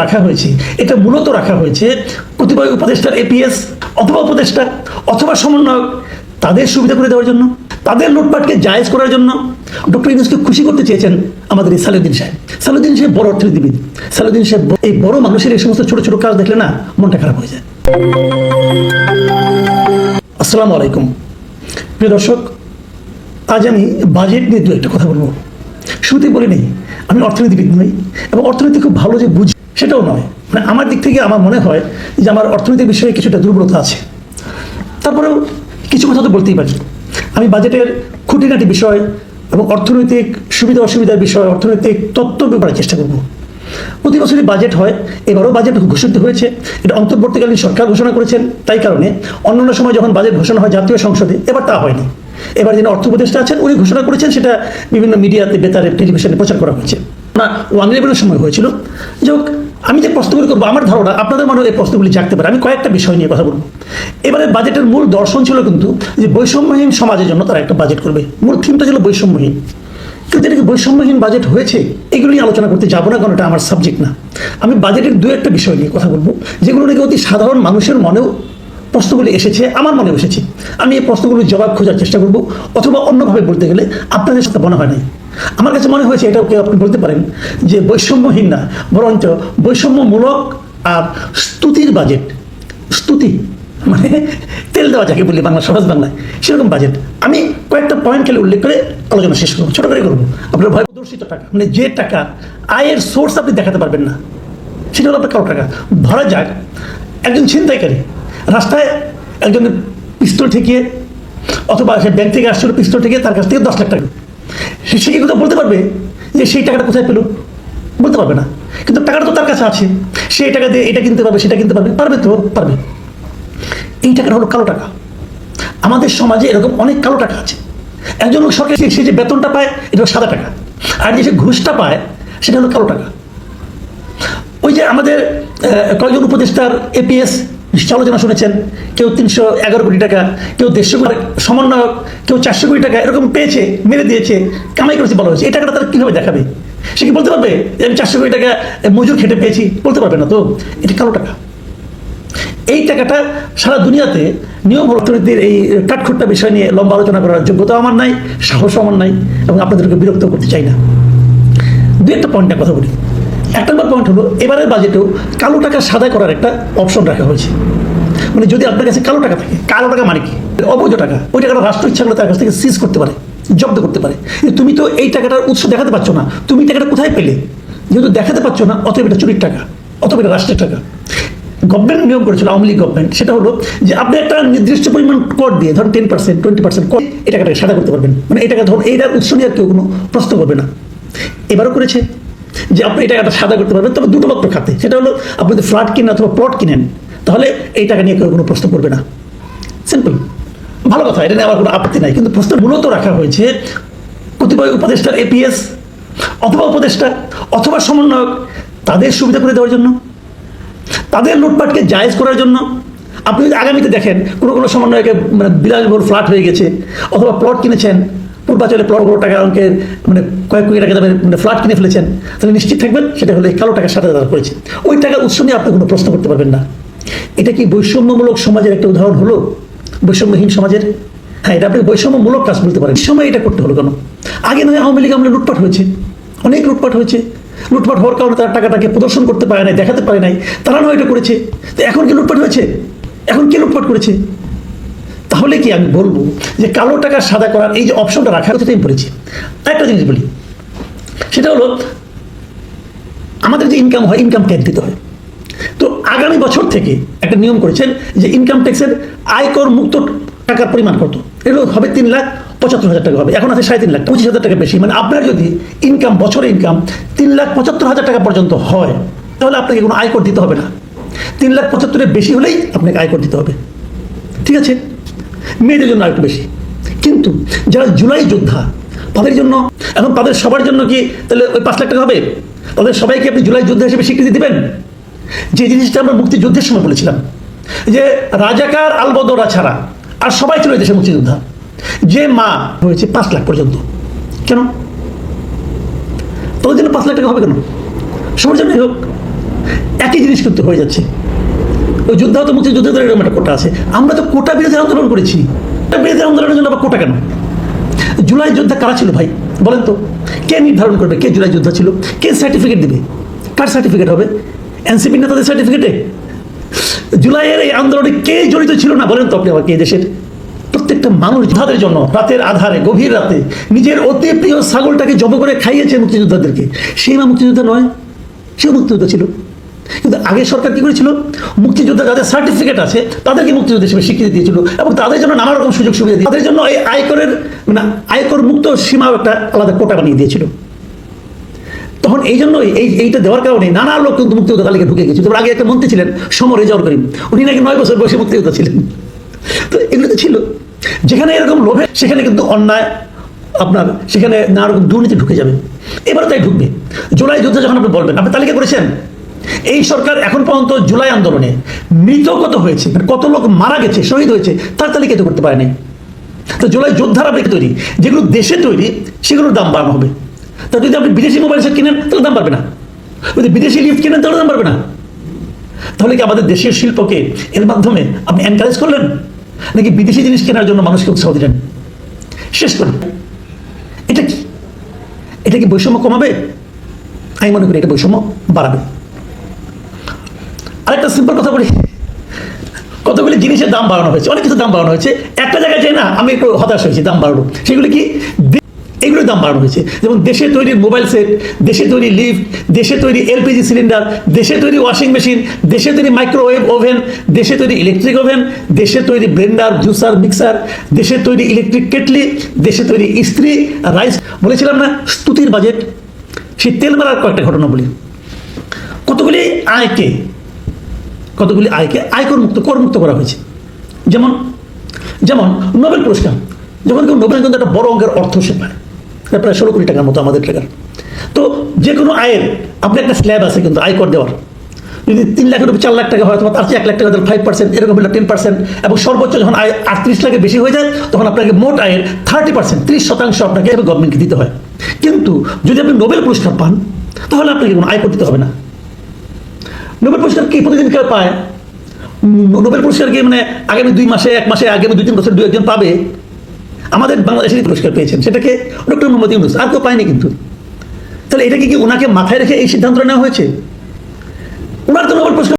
রাখা হয়েছে। এটা মূলত রাখা হয়েছে কতিপয় উপদেষ্টার এপিএস অথবা উপদেষ্টা অথবা সমন্বয়ক তাদের সুবিধা করে দেওয়ার জন্য, তাদের লুটপাটকে জায়েজ করার জন্য ডক্টর ইউনুসকে খুশি করতে চেয়েছেন আমাদের এই সালুদ্দিন সাহেব। সালুদ্দিন সাহেব বড় অর্থনীতিবিদ। সালুদ্দিন সাহেব এই বড় মানুষের এই সমস্ত ছোট ছোট কাজ দেখলে না মনটা খারাপ হয়ে যায়। আসসালামু আলাইকুম। প্রিয় দর্শক, আজ আমি বাজেট নিয়ে দু একটা কথা বলব। শুরুতে বলে নেই, আমি অর্থনীতিবিদ নই এবং অর্থনীতি খুব ভালো যে বুঝি সেটাও নয়। মানে আমার দিক থেকে আমার মনে হয় যে আমার অর্থনৈতিক বিষয়ে কিছুটা দুর্বলতা আছে। তারপরেও কিছু কথা তো বলতেই পারি। আমি বাজেটের খুঁটিনাটি বিষয় এবং অর্থনৈতিক সুবিধা অসুবিধার বিষয়, অর্থনৈতিক তত্ত্ব ব্যাপারে চেষ্টা করব। প্রতি বছরই বাজেট হয়, এবারও বাজেট ঘোষিত হয়েছে। এটা অন্তর্বর্তীকালীন সরকার ঘোষণা করেছেন, তাই কারণে অন্যান্য সময় যখন বাজেট ঘোষণা হয় জাতীয় সংসদে, এবার তা হয়নি। এবার যিনি অর্থ উপদেষ্টা আছেন, উনি ঘোষণা করেছেন, সেটা বিভিন্ন মিডিয়াতে বেতারে, টেলিভিশনে প্রচার করা হয়েছে। না ওয়ান ইলেভেনের সময় হয়েছিল। যে আমি যে প্রশ্নগুলি করব, আমার ধারণা আপনাদের মনে এই প্রশ্নগুলি জাগতে পারে। আমি কয়েকটা বিষয় নিয়ে কথা বলব। এবারে বাজেটের মূল দর্শন ছিল কিন্তু যে বৈষম্যহীন সমাজের জন্য তারা একটা বাজেট করবে। মূল থিমটা ছিল বৈষম্যহীন। কিন্তু এটা কি বৈষম্যহীন বাজেট হয়েছে? এগুলো নিয়ে আলোচনা করতে যাব না, কারণ এটা আমার সাবজেক্ট না। আমি বাজেটের দু একটা বিষয় নিয়ে কথা বলব, যেগুলো নাকি অতি সাধারণ মানুষের মনেও প্রশ্নগুলি এসেছে, আমার মনে এসেছে। আমি এই প্রশ্নগুলির জবাব খোঁজার চেষ্টা করব, অথবা অন্যভাবে বলতে গেলে আপনাদের সাথে মনে হয় নাই। আমার কাছে মনে হয়েছে এটাও কেউ আপনি বলতে পারেন যে বৈষম্যহীন না, বরঞ্চ বৈষম্যমূলক আর স্তুতির বাজেট। স্তুতি মানে তেল দেওয়া যাকে বলি বাংলা, সহজ বাংলায় সেরকম বাজেট। আমি কয়েকটা পয়েন্ট খেলে উল্লেখ করে আলোচনা শেষ করব, ছোট করে করব। আপনার ভয় প্রদর্শিত টাকা মানে যে টাকা আয়ের সোর্স আপনি দেখাতে পারবেন না, সেটা হলো আপনার কারও টাকা। ধরা যাক, একজন ছিনতাইকারী রাস্তায় একজন পিস্তল ঠেকিয়ে অথবা সে ব্যাংক থেকে আসছিল পিস্তল ঠেকিয়ে তার কাছ থেকে দশ লাখ টাকা। সে কি কথা বলতে পারবে? যে সেই টাকাটা কোথায় পেল? বলতে পারবে না। কিন্তু টাকাটা তো তার কাছে আছে। সে টাকা দিয়ে এটা কিনতে পারবে, সেটা কিনতে পারবে পারবে তো, পারবে। এই টাকাটা হলো কালো টাকা। আমাদের সমাজে এরকম অনেক কালো টাকা আছে। একজন লোক সরকারি সে যে বেতনটা পায়, এটা সাদা টাকা। আর যে সে ঘুষটা পায়, সেটা হলো কালো টাকা। ওই যে আমাদের কয়েকজন উপদেষ্টার এপিএস নিশ্চয় আলোচনা শুনেছেন? কেউ তিনশো এগারো কোটি টাকা, কেউ দেড়শো কোটি সমন্বয়ক, কেউ চারশো কোটি টাকা এরকম পেয়েছে, মেরে দিয়েছে, কামাই করেছে, বলা হয়েছে। এই টাকাটা তারা কীভাবে দেখাবে? সে কি বলতে পারবে যে আমি চারশো কোটি টাকা মজুর খেটে পেয়েছি? বলতে পারবে না তো? এটা কালো টাকা। এই টাকাটা সারা দুনিয়াতে নিয়ম অর্থনীতির এই কাঠখুট্টা বিষয় নিয়ে লম্বা আলোচনা করার যোগ্যতা আমার নাই সাহস আমার নাই, এবং আপনাদেরকে বিরক্ত করতে চাই না। দু একটা পয়েন্টের কথা বলি। এক নম্বর পয়েন্ট হলো, এবারের বাজেটেও কালো টাকা সাদা করার একটা অপশন রাখা হয়েছে। মানে যদি আপনার কাছে কালো টাকা থাকে, কালো টাকা মানে কি? অবৈধ টাকা। ওই টাকাটা রাষ্ট্র ইচ্ছা করলে তার কাছ থেকে সিজ করতে পারে, জব্দ করতে পারে। তুমি তো এই টাকাটার উৎস দেখাতে পারছ না। তুমি টাকাটা কোথায় পেলে? যেহেতু দেখাতে পারছ না অতএব এটা চুরির টাকা, অথবা এটা রাষ্ট্রের টাকা। গভর্নমেন্ট নিয়ম করেছিল, আওয়ামী লীগ গভর্নমেন্ট সেটা হলো যে আপনি একটা নির্দিষ্ট পরিমাণ কর দিয়ে, ধরুন টেন পার্সেন্ট টোয়েন্টি পার্সেন্ট কর, এই টাকাটাকে সাদা করতে পারবেন। মানে এই টাকা ধরুন, এইটার উৎস নিয়ে আর কেউ কোনো প্রশ্ন করবে না। এবারও করেছে। যে আপনি এই টাকাটা সাদা করতে পারবেন, তবে দুটো মাত্র খাতে। সেটা হলো, আপনি যদি ফ্ল্যাট কিনেন অথবা প্লট কিনেন, তাহলে এই টাকা নিয়ে কেউ কোনো প্রশ্ন করবে না। সিম্পল ভালো কথা, এটা নিয়ে আমার কোনো আপত্তি নাই। কিন্তু প্রশ্ন মূলত রাখা হয়েছে, কতিপয় উপদেষ্টার এপিএস অথবা উপদেষ্টা, অথবা সমন্বয়ক, তাদের সুবিধা করে দেওয়ার জন্য, তাদের লুটপাটকে জায়েজ করার জন্য। আপনি যদি আগামীতে দেখেন, কোনো কোনো সমন্বয়কে মানে বিলাসবহুল ফ্ল্যাট হয়ে গেছে, অথবা প্লট কিনেছেন পূর্বাচলে বড় টাকা অঙ্কের মানে কয়েক কোটি টাকা দামের মানে ফ্ল্যাট কিনে ফেলেছেন, তাহলে নিশ্চিত থাকবেন সেটা হলো কালো টাকার সাথে তারা করেছে। ওই টাকার উৎস নিয়ে আপনি কোনো প্রশ্ন করতে পারবেন না। এটা কি বৈষম্যমূলক সমাজের একটা উদাহরণ হলো? বৈষম্যহীন সমাজের? হ্যাঁ এটা আপনি বৈষম্যমূলক কাজ বলতে পারেন। সময় এটা করতে হলো কেন? আগে নয়, আওয়ামী লীগ আমলে লুটপাট হয়েছে। অনেক লুটপাট হয়েছে। লুটপাট হওয়ার কারণে তারা টাকাটাকে প্রদর্শন করতে পারে নাই, দেখাতে পারে নাই। তারা নয় এটা করেছে। তো এখন কি লুটপাট হয়েছে? এখন কি লুটপাট করেছে? তাহলে কি আমি বলব যে কালো টাকা সাদা করার এই যে অপশনটা রাখার কথা আমি বলেছি। একটা জিনিস বলি, সেটা হলো আমাদের যে ইনকাম হয় ইনকাম ট্যাক্স দিতে হয়। তো আগামী বছর থেকে একটা নিয়ম করেছেন যে ইনকাম ট্যাক্সের আয়কর মুক্ত টাকার পরিমাণ কত? এগুলো হবে তিন লাখ পঁচাত্তর হাজার টাকা হবে। এখন আছে সাড়ে তিন লাখ, পঁচিশ হাজার টাকা বেশি। মানে আপনার যদি ইনকাম বছরে ইনকাম তিন লাখ পঁচাত্তর হাজার টাকা পর্যন্ত হয়, তাহলে আপনাকে কোনো আয়কর দিতে হবে না। তিন লাখ পঁচাত্তরের বেশি হলেই আপনাকে আয়কর দিতে হবে। ঠিক আছে? মেয়েদের জন্য আরেকটু বেশি। কিন্তু যারা জুলাই যোদ্ধা, তাদের জন্য, এখন তাদের সবার জন্য কি তাহলে ওই পাঁচ লাখ টাকা হবে? তাদের সবাইকে আপনি জুলাই যোদ্ধা হিসেবে স্বীকৃতি দেবেন? যে জিনিসটা আমরা মুক্তিযুদ্ধের সময় বলেছিলাম, যে রাজাকার আলবদরা ছাড়া আর সবাই ছিল দেশের মুক্তিযোদ্ধা। যে মা হয়েছে পাঁচ লাখ পর্যন্ত। কেন? তাদের জন্য পাঁচ লাখ টাকা হবে কেন? সবার জন্যই হোক। একই জিনিস কিন্তু হয়ে যাচ্ছে। ওই যোদ্ধা তো মুক্তিযোদ্ধাদের এরকম একটা কোটা আছে। আমরা তো কোটা বিরোধী আন্দোলন করেছি। বিরোধী আন্দোলনের জন্য আবার কোটা কেন? জুলাই যোদ্ধা কারা ছিল ভাই? বলেন তো। কে নির্ধারণ করবে? কে জুলাই যোদ্ধা ছিল? কে সার্টিফিকেট দিবে? কার সার্টিফিকেট হবে? এনসিপি নেতাদের সার্টিফিকেটে জুলাইয়ের এই আন্দোলনে কে জড়িত ছিল না? বলেন তো আপনি আমাকে এই দেশের প্রত্যেকটা মানুষ যোদ্ধাদের জন্য, রাতের আধারে, গভীর রাতে, নিজের অতি প্রিয় ছাগলটাকে জব করে খাইয়েছে মুক্তিযোদ্ধাদেরকে। সেই মা মুক্তিযোদ্ধা নয়, সেও মুক্তিযোদ্ধা ছিল। কিন্তু আগে সরকার কি করেছিল? মুক্তিযোদ্ধা যাদের সার্টিফিকেট আছে, তাদেরকে মুক্তিযোদ্ধা হিসেবে স্বীকৃতি দিয়েছিল এবং তাদের জন্য নানা রকম সুযোগ সুবিধা তাদের জন্য এই আয়করের মানে আয়কর মুক্ত সীমাও একটা আলাদা কোটা বানিয়ে দিয়েছিল। তখন এই জন্য এই, এইটা দেওয়ার কারণে নানা লোক কিন্তু মুক্তিযোদ্ধা তালিকা ঢুকে গেছে যেমন আগে একটা মন্ত্রী ছিলেন, সমর রেজাউল করিম। উনি নাকি নয় বছর বয়সে মুক্তিযোদ্ধা ছিলেন। তো এগুলো তো ছিল। যেখানে এরকম লোভে, সেখানে কিন্তু অন্যায় আপনার, সেখানে নানা রকম দুর্নীতি ঢুকে যাবে। এবার তাই ঢুকবে। জুলাই যুদ্ধ যখন আপনি বলবেন, আপনি তালিকা করেছেন? এই সরকার এখন পর্যন্ত জুলাই আন্দোলনে মৃত কত হয়েছে। মানে কত লোক মারা গেছে, শহীদ হয়েছে, তার তালিকা তো করতে পারেনি। তো জুলাই যোদ্ধার আপনি তৈরি, যেগুলো দেশে তৈরি, সেগুলোর দাম বাড়ানো হবে। তা যদি আপনি বিদেশি মোবাইল সেট কিনেন, তাহলে দাম পারবে না। যদি বিদেশি লিফট কিনেন, তাহলে দাম পারবে না। তাহলে কি আমাদের দেশীয় শিল্পকে এর মাধ্যমে আপনি এনকারেজ করলেন? নাকি বিদেশি জিনিস কেনার জন্য মানুষকে উৎসাহ দিলেন? শেষ করুন এটা কি? এটা কি বৈষম্য কমাবে? আমি মনে করি এটা বৈষম্য বাড়াবে। আরেকটা সিম্পল কথা বলি। কতগুলি জিনিসের দাম বাড়ানো হয়েছে? অনেক কিছু দাম বাড়ানো হয়েছে। একটা জায়গায় যাই না আমি একটু হতাশ হয়েছি, দাম বাড়ানো সেগুলো কি? এগুলোর দাম বাড়ানো হয়েছে। যেমন দেশে তৈরি মোবাইল সেট দেশে তৈরি লিফট দেশে তৈরি এলপিজি সিলিন্ডার দেশে তৈরি ওয়াশিং মেশিন দেশে তৈরি মাইক্রোওয়েভ ওভেন দেশে তৈরি ইলেকট্রিক ওভেন দেশে তৈরি ব্লেন্ডার জুসার মিক্সার দেশে তৈরি ইলেকট্রিক কেটলি দেশে তৈরি ইস্ত্রি রাইস বলেছিলাম না? স্তুতির বাজেট। সেই তেল মারার কয়েকটা ঘটনা বলি। কতগুলি আয়কে কতগুলি আয়কে আয়কর মুক্ত করমুক্ত করা হয়েছে। যেমন যেমন নোবেল পুরস্কার। যখন কেউ নোবেল কিন্তু একটা বড় অঙ্কের অর্থ সে পায়। প্রায় ষোলো কোটি টাকার মতো আমাদের টাকার তো যে কোনো আয়ের, আপনি একটা স্ল্যাব আছে কিন্তু আয়কর দেওয়ার। যদি তিন লাখের উপর চার লাখ টাকা হয়, তোমার তার চেয়ে এক লাখ টাকা ফাইভ পার্সেন্ট এরকম হলে টেন পার্সেন্ট এবং সর্বোচ্চ যখন আয় আটত্রিশ লাখের বেশি হয়ে যায়, তখন আপনাকে মোট আয়ের থার্টি পার্সেন্ট ত্রিশ শতাংশ আপনাকে গভর্নমেন্টকে দিতে হয়। কিন্তু যদি আপনি নোবেল পুরস্কার পান, তাহলে আপনাকে কোনো আয় করতে হবে না। নোবেল পুরস্কার কি? প্রতিদিন কেউ পায়? নোবেল পুরস্কার কি মানে আগামী দুই মাসে, এক মাসে, আগামী দুই তিন বছর দু একজন পাবে? আমাদের বাংলাদেশের পুরস্কার পেয়েছেন। সেটাকে ডক্টর মোহাম্মদ ইউনুস, আর কেউ পায়নি কিন্তু। তাহলে এটাকে কি ওনাকে মাথায় রেখে এই সিদ্ধান্ত নেওয়া হয়েছে? ওনার তো নোবেল পুরস্কার